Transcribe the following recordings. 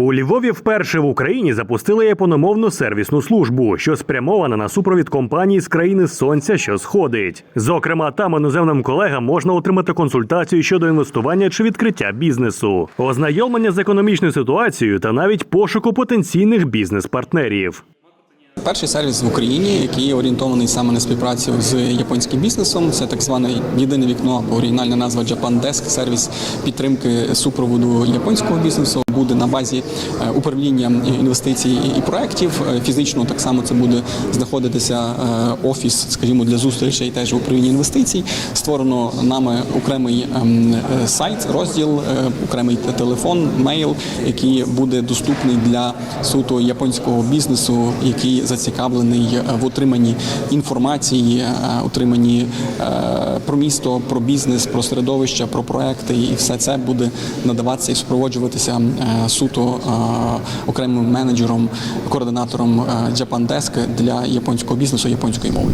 У Львові вперше в Україні запустили япономовну сервісну службу, що спрямована на супровід компаній з країни сонця, що сходить. Зокрема, там іноземним колегам можна отримати консультацію щодо інвестування чи відкриття бізнесу, ознайомлення з економічною ситуацією та навіть пошуку потенційних бізнес-партнерів. Перший сервіс в Україні, який орієнтований саме на співпрацю з японським бізнесом, це так зване єдине вікно або оригінальна назва Japan Desk, сервіс підтримки супроводу японського бізнесу. Буде на базі е, управління інвестицій і проєктів. Е, Фізично так само це буде знаходитися е, офіс, скажімо, для зустрічей теж управління інвестицій. Створено нами окремий ем, е, сайт, розділ, е, окремий телефон, мейл, який буде доступний для суто японського бізнесу, який зацікавлений е, в отриманні інформації, е, отриманні е, про місто, про бізнес, про середовище, про проекти, і все це буде надаватися і супроводжуватися е, суто е, окремим менеджером, координатором е, Japan Desk для японського бізнесу японської мови.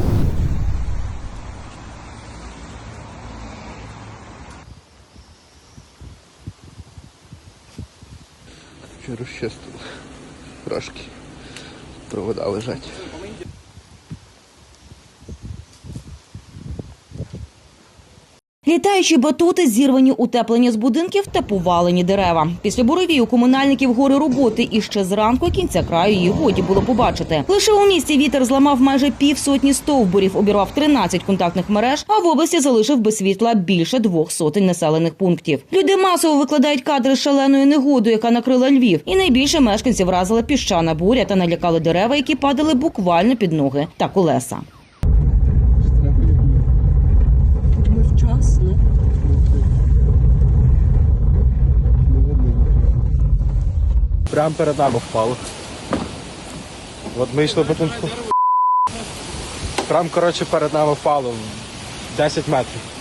Ще розчистили. Трошки. Провода лежать. Літаючі батути, зірвані утеплення з будинків та повалені дерева. Після буревію у комунальників гори роботи і ще зранку кінця краю її годі було побачити. Лише у місті вітер зламав майже півсотні стовбурів, обірвав 13 контактних мереж, а в області залишив без світла більше двох сотень населених пунктів. Люди масово викладають кадри з шаленою негодою, яка накрила Львів, і найбільше мешканців вразила піщана буря та налякали дерева, які падали буквально під ноги та колеса. Прямо перед нами впало. От ми йшли потім. Прям, коротше, перед нами впало. 10 метрів.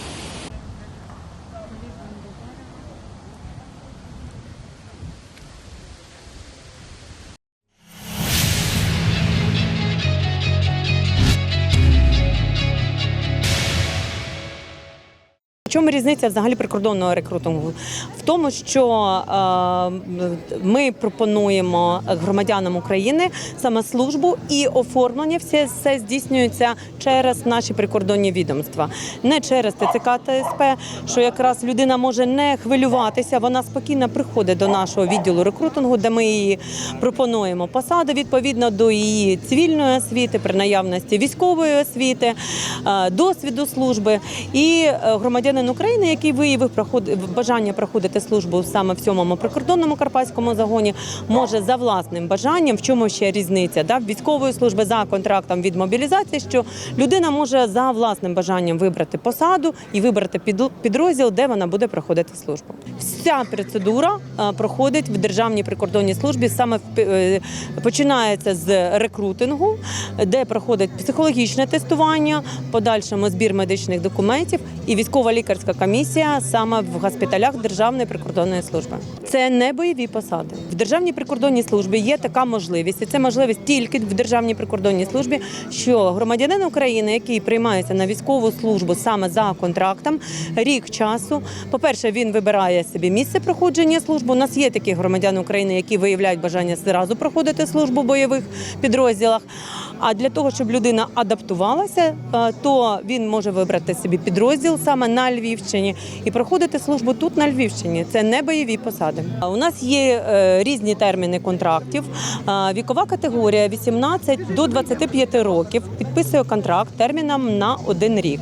Чому різниця взагалі прикордонного рекрутингу? В тому, що е, ми пропонуємо громадянам України саме службу і оформлення все, все здійснюється через наші прикордонні відомства, не через ТЦК та СП, що якраз людина може не хвилюватися. Вона спокійно приходить до нашого відділу рекрутингу, де ми її пропонуємо посаду відповідно до її цивільної освіти, при наявності військової освіти, е, досвіду служби і е, громадянин України, який виявив бажання проходити службу саме в сьомому прикордонному карпатському загоні, може за власним бажанням, в чому ще різниця да, військової служби за контрактом від мобілізації, що людина може за власним бажанням вибрати посаду і вибрати підрозділ, де вона буде проходити службу. Вся процедура е, проходить в державній прикордонній службі. Саме е, починається з рекрутингу, де проходить психологічне тестування, подальшому збір медичних документів і військова лікарська комісія саме в госпіталях Державної прикордонної служби. Це не бойові посади. В Державній прикордонній службі є така можливість, і це можливість тільки в Державній прикордонній службі, що громадянин України, який приймається на військову службу саме за контрактом, рік часу. По-перше, він вибирає собі місце проходження служби. У нас є такі громадяни України, які виявляють бажання зразу проходити службу в бойових підрозділах. А для того, щоб людина адаптувалася, е, то він може вибрати собі підрозділ саме на Львівщині і проходити службу тут на Львівщині. Це не бойові посади. У нас є е, різні терміни контрактів. Е, Вікова категорія 18 до 25 років підписує контракт терміном на один рік.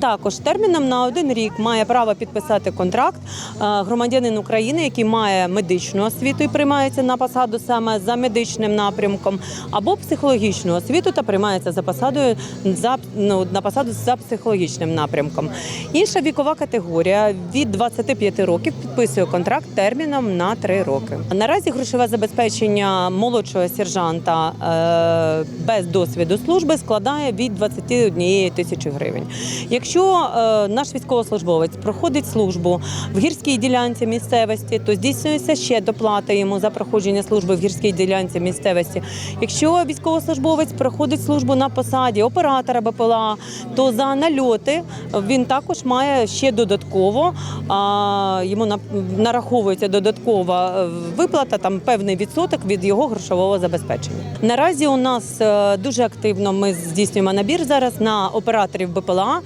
Також терміном на один рік має право підписати контракт громадянин України, який має медичну освіту і приймається на посаду саме за медичним напрямком, або психологічну освіту та приймається за посадою за ну, на посаду за психологічним напрямком. Інша вікова категорія від 25 років підписує контракт терміном на 3 роки. Наразі грошове забезпечення молодшого сержанта е, без досвіду служби складає від 21 тисячі гривень. Якщо е, наш військовослужбовець проходить службу в гірській ділянці місцевості, то здійснюється ще доплата йому за проходження служби в гірській ділянці місцевості. Якщо військовослужбовець проходить службу на посаді оператора БПЛА, то за нальоти він також має ще додатково а, йому нараховується додаткова е, виплата, там певний відсоток від його грошового забезпечення. Наразі у нас е, дуже активно ми здійснюємо набір зараз на операторів БПЛА.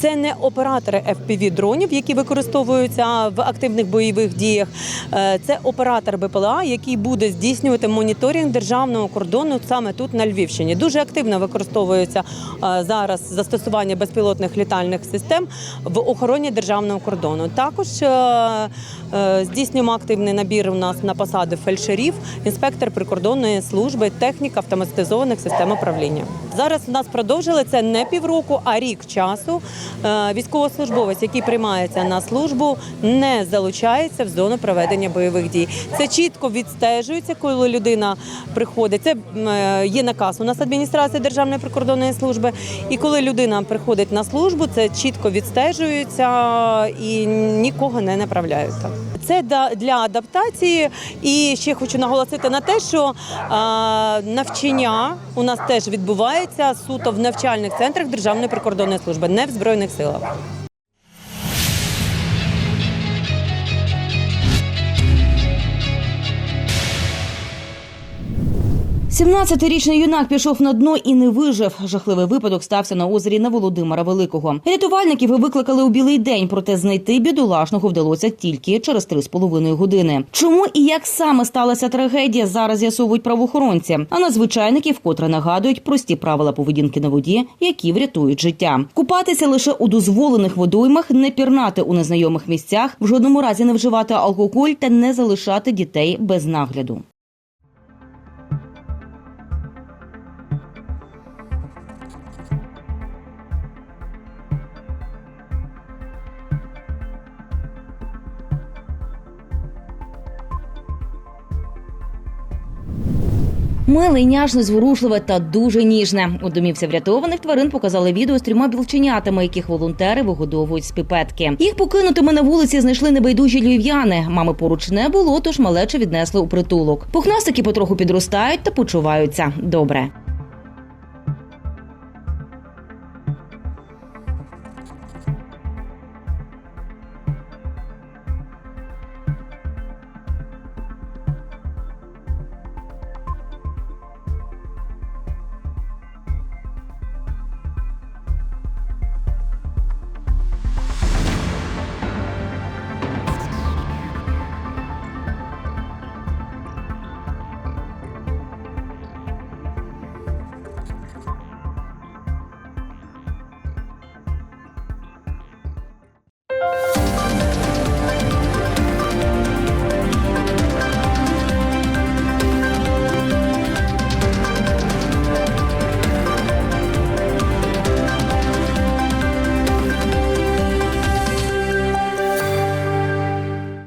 Це не оператори fpv дронів, які використовуються в активних бойових діях. Е, Це оператор БПЛА, який буде здійснювати моніторинг державного кордону саме тут на Львівщині. Дуже активно використовується е, зараз застосування безпілотних літальних систем в охороні державного кордону. Також е, е, здійснюємо активний набір у нас на посади фельдшерів, інспектор прикордонної служби, технік автоматизованих систем управління. Зараз у нас продовжили це не півроку, а рік часу. Військовослужбовець, який приймається на службу, не залучається в зону проведення бойових дій. Це чітко відстежується, коли людина приходить. Це є наказ у нас адміністрації Державної прикордонної служби. І коли людина приходить на службу, це чітко відстежується і нікого не направляють. Це для адаптації. І ще хочу наголосити на те, що навчання у нас теж відбувається суто в навчальних центрах Державної прикордонної служби, не в збройних силах. 17-річний юнак пішов на дно і не вижив. Жахливий випадок стався на озері на Володимира Великого. Рятувальників викликали у білий день, проте знайти бідолашного вдалося тільки через три з половиною години. Чому і як саме сталася трагедія, зараз з'ясовують правоохоронці. А надзвичайники вкотре нагадують прості правила поведінки на воді, які врятують життя. Купатися лише у дозволених водоймах, не пірнати у незнайомих місцях, в жодному разі не вживати алкоголь та не залишати дітей без нагляду. Миле, няшне, зворушливе та дуже ніжне. У домівці врятованих тварин показали відео з трьома білченятами, яких волонтери вигодовують з піпетки. Їх покинутими на вулиці знайшли небайдужі львів'яни. Мами поруч не було, тож малече віднесли у притулок. Пухнастики потроху підростають та почуваються добре.